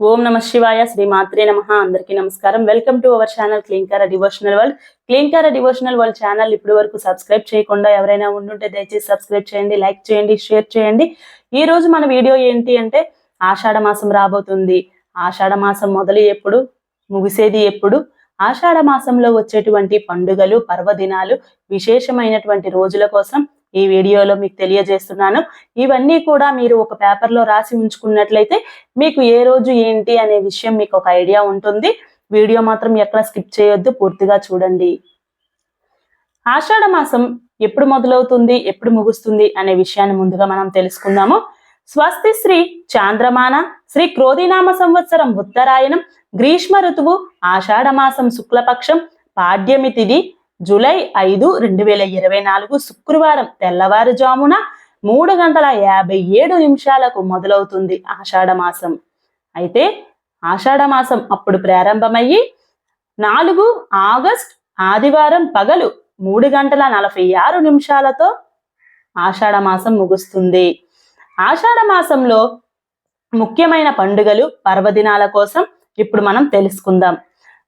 ఓం నమ శివాయ శ్రీ మాత్రే నమ. అందరికీ నమస్కారం. Welcome to our channel Klinkaara devotional world Klinkaara devotional world channel ఇప్పటి వరకు సబ్స్క్రైబ్ చేయకుండా ఎవరైనా ఉండుంటే దయచేసి సబ్స్క్రైబ్ చేయండి లైక్ చేయండి షేర్ చేయండి. ఈ రోజు మన వీడియో ఏంటి అంటే ఆషాఢ మాసం రాబోతుంది. ఆషాఢ మాసం మొదలు ఎప్పుడు? ముగిసేది ఎప్పుడు? ఆషాఢ మాసంలో వచ్చేటువంటి పండుగలు పర్వదినాలు విశేషమైనటువంటి రోజుల కోసం ఈ వీడియోలో మీకు తెలియజేస్తున్నాను. ఇవన్నీ కూడా మీరు ఒక పేపర్లో రాసి ఉంచుకున్నట్లయితే మీకు ఏ రోజు ఏంటి అనే విషయం మీకు ఒక ఐడియా ఉంటుంది. వీడియో మాత్రం ఎక్కడ స్కిప్ చేయొద్దు పూర్తిగా చూడండి. ఆషాఢ మాసం ఎప్పుడు మొదలవుతుంది ఎప్పుడు ముగుస్తుంది అనే విషయాన్ని ముందుగా మనం తెలుసుకుందాము. స్వస్తి శ్రీ చాంద్రమాన శ్రీ క్రోధినామ సంవత్సరం ఉత్తరాయణం గ్రీష్మ ఋతువు ఆషాఢమాసం శుక్లపక్షం పాడ్యమి తిది జూలై ఐదు రెండు వేల ఇరవై నాలుగు శుక్రవారం తెల్లవారుజామున మూడు గంటల యాభై ఏడు నిమిషాలకు మొదలవుతుంది ఆషాఢ మాసం. అయితే ఆషాఢ మాసం అప్పుడు ప్రారంభమయ్యి నాలుగు ఆగస్ట్ ఆదివారం పగలు మూడు గంటల నలభై ఆరు నిమిషాలతో ఆషాఢ మాసం ముగుస్తుంది. ఆషాఢ మాసంలో ముఖ్యమైన పండుగలు పర్వదినాల కోసం ఇప్పుడు మనం తెలుసుకుందాం.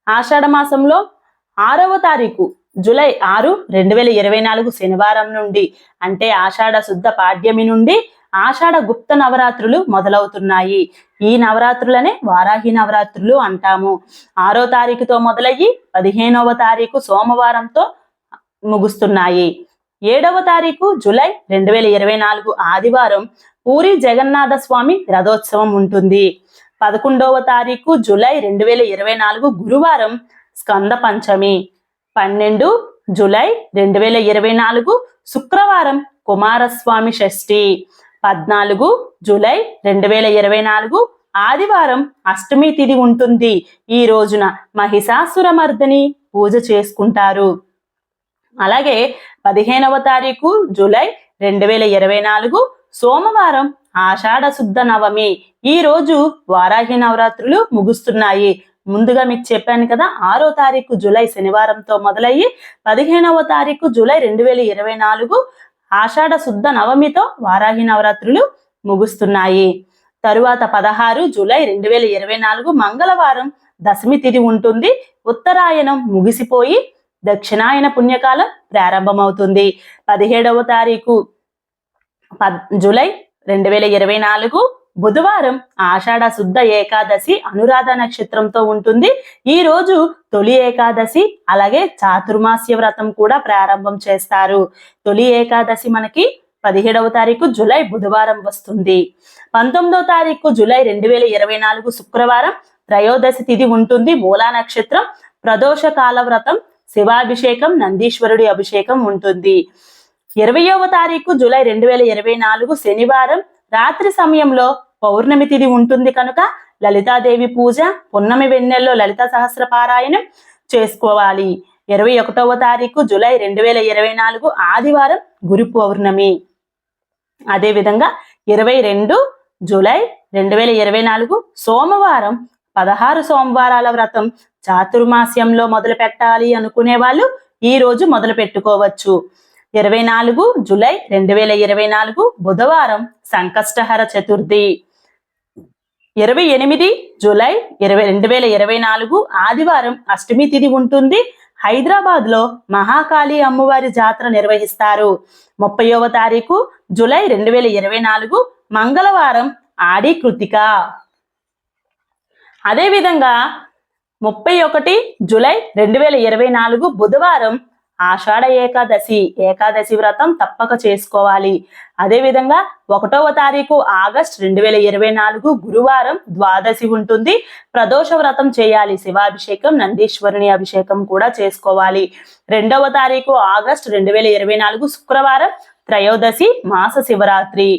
ఆషాఢ మాసంలో ఆరవ తారీఖు జూలై ఆరు రెండు వేల ఇరవై నాలుగు శనివారం నుండి అంటే ఆషాఢ శుద్ధ పాడ్యమి నుండి ఆషాఢ గుప్త నవరాత్రులు మొదలవుతున్నాయి. ఈ నవరాత్రులనే వారాహి నవరాత్రులు అంటాము. ఆరో తారీఖుతో మొదలయ్యి పదిహేనవ తారీఖు సోమవారంతో ముగుస్తున్నాయి. ఏడవ తారీఖు జూలై రెండు వేల ఇరవై నాలుగు ఆదివారం పూరి జగన్నాథ స్వామి రథోత్సవం ఉంటుంది. పదకొండవ తారీఖు జూలై రెండు వేల ఇరవై నాలుగు గురువారం స్కంద పంచమి. పన్నెండు జూలై రెండు వేల ఇరవై నాలుగు శుక్రవారం కుమారస్వామి షష్ఠి. పద్నాలుగు జూలై రెండు వేల ఇరవై నాలుగు ఆదివారం అష్టమి తిథి ఉంటుంది. ఈ రోజున మహిషాసురమర్దని పూజ చేసుకుంటారు. అలాగే పదిహేనవ తారీఖు జూలై రెండు వేల ఇరవై నాలుగు సోమవారం ఆషాఢ శుద్ధ నవమి. ఈ రోజు వారాహి నవరాత్రులు ముగుస్తున్నాయి. ముందుగా మీకు చెప్పాను కదా ఆరో తారీఖు జూలై శనివారంతో మొదలయ్యి పదిహేనవ తారీఖు జూలై రెండు వేల ఇరవై నాలుగు ఆషాఢ శుద్ధ నవమితో వారాహి నవరాత్రులు ముగుస్తున్నాయి. తరువాత పదహారు జూలై రెండు వేల ఇరవై నాలుగు మంగళవారం దశమి తిథి ఉంటుంది. ఉత్తరాయణం ముగిసిపోయి దక్షిణాయన పుణ్యకాలం ప్రారంభమవుతుంది. పదిహేడవ తారీఖు పద్ జూలై రెండు వేల ఇరవై నాలుగు బుధవారం ఆషాఢ శుద్ధ ఏకాదశి అనురాధ నక్షత్రంతో ఉంటుంది. ఈ రోజు తొలి ఏకాదశి అలాగే చాతుర్మాస్య వ్రతం కూడా ప్రారంభం చేస్తారు. తొలి ఏకాదశి మనకి పదిహేడవ తారీఖు జూలై బుధవారం వస్తుంది. పంతొమ్మిదవ తారీఖు జూలై రెండు వేల ఇరవై నాలుగు శుక్రవారం త్రయోదశి తిథి ఉంటుంది. మూలా నక్షత్రం ప్రదోష కాల వ్రతం శివాభిషేకం నందీశ్వరుడి అభిషేకం ఉంటుంది. ఇరవయవ తారీఖు జూలై రెండు వేల ఇరవై నాలుగు శనివారం రాత్రి సమయంలో పౌర్ణమి తిథి ఉంటుంది కనుక లలితాదేవి పూజ పున్నమి వెన్నెల్లో లలిత సహస్ర పారాయణం చేసుకోవాలి. ఇరవై ఒకటవ తారీఖు జూలై రెండు వేల ఇరవై నాలుగు ఆదివారం గురు పౌర్ణమి. అదేవిధంగా ఇరవై రెండు జూలై రెండు వేల ఇరవై నాలుగు సోమవారం పదహారు సోమవారాల వ్రతం చాతుర్మాస్యంలో మొదలు పెట్టాలి అనుకునే వాళ్ళు ఈ రోజు మొదలు పెట్టుకోవచ్చు. ఇరవై నాలుగు జూలై రెండు వేల ఇరవై నాలుగు బుధవారం సంకష్టహర చతుర్థి. ఇరవై ఎనిమిది జూలై ఇరవై రెండు వేల ఇరవై నాలుగు ఆదివారం అష్టమి తిథి ఉంటుంది. హైదరాబాద్లో మహాకాళి అమ్మవారి జాతర నిర్వహిస్తారు. ముప్పైవ తారీఖు జూలై రెండు వేల ఇరవై నాలుగు మంగళవారం ఆడి కృతిక. అదేవిధంగా ముప్పై ఒకటి జూలై రెండు వేల ఇరవై నాలుగు బుధవారం ఆషాఢ ఏకాదశి ఏకాదశి వ్రతం తప్పక చేసుకోవాలి. అదేవిధంగా ఒకటవ తారీఖు ఆగస్ట్ రెండు వేల ఇరవై నాలుగు గురువారం ద్వాదశి ఉంటుంది. ప్రదోష వ్రతం చేయాలి. శివాభిషేకం నందీశ్వరుని అభిషేకం కూడా చేసుకోవాలి. రెండవ తారీఖు ఆగస్ట్ రెండు వేల ఇరవై నాలుగు శుక్రవారం త్రయోదశి మాస శివరాత్రి.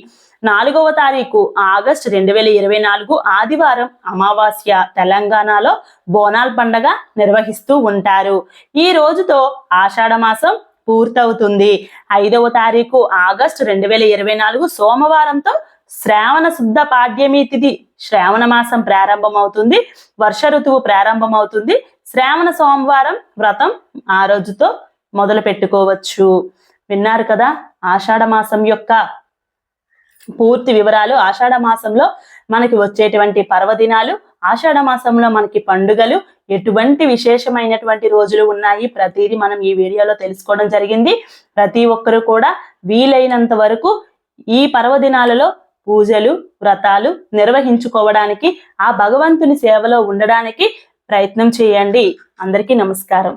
నాలుగవ తారీఖు ఆగస్ట్ రెండు వేల ఇరవై నాలుగు ఆదివారం అమావాస్య తెలంగాణలో బోనాల్ పండగ నిర్వహిస్తూ ఉంటారు. ఈ రోజుతో ఆషాఢ మాసం పూర్తవుతుంది. ఐదవ తారీఖు ఆగస్ట్ రెండు వేల ఇరవై నాలుగు సోమవారంతో శ్రావణ శుద్ధ పాడ్యమి తిథి శ్రావణ మాసం ప్రారంభమవుతుంది. వర్ష ఋతువు ప్రారంభమవుతుంది. శ్రావణ సోమవారం వ్రతం ఆ రోజుతో మొదలు పెట్టుకోవచ్చు విన్నారు కదా ఆషాఢ మాసం యొక్క పూర్తి వివరాలు ఆషాఢ మాసంలో మనకి వచ్చేటువంటి పర్వదినాలు. ఆషాఢ మాసంలో మనకి పండుగలు. ఎటువంటి విశేషమైనటువంటి రోజులు ఉన్నాయి ప్రతిదీ మనం ఈ వీడియోలో తెలుసుకోవడం జరిగింది. ప్రతి ఒక్కరు కూడా వీలైనంత వరకు ఈ పర్వదినాలలో పూజలు వ్రతాలు నిర్వహించుకోవడానికి ఆ భగవంతుని సేవలో ఉండడానికి ప్రయత్నం చేయండి. అందరికీ నమస్కారం.